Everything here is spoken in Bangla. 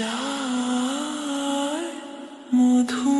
চায় মধু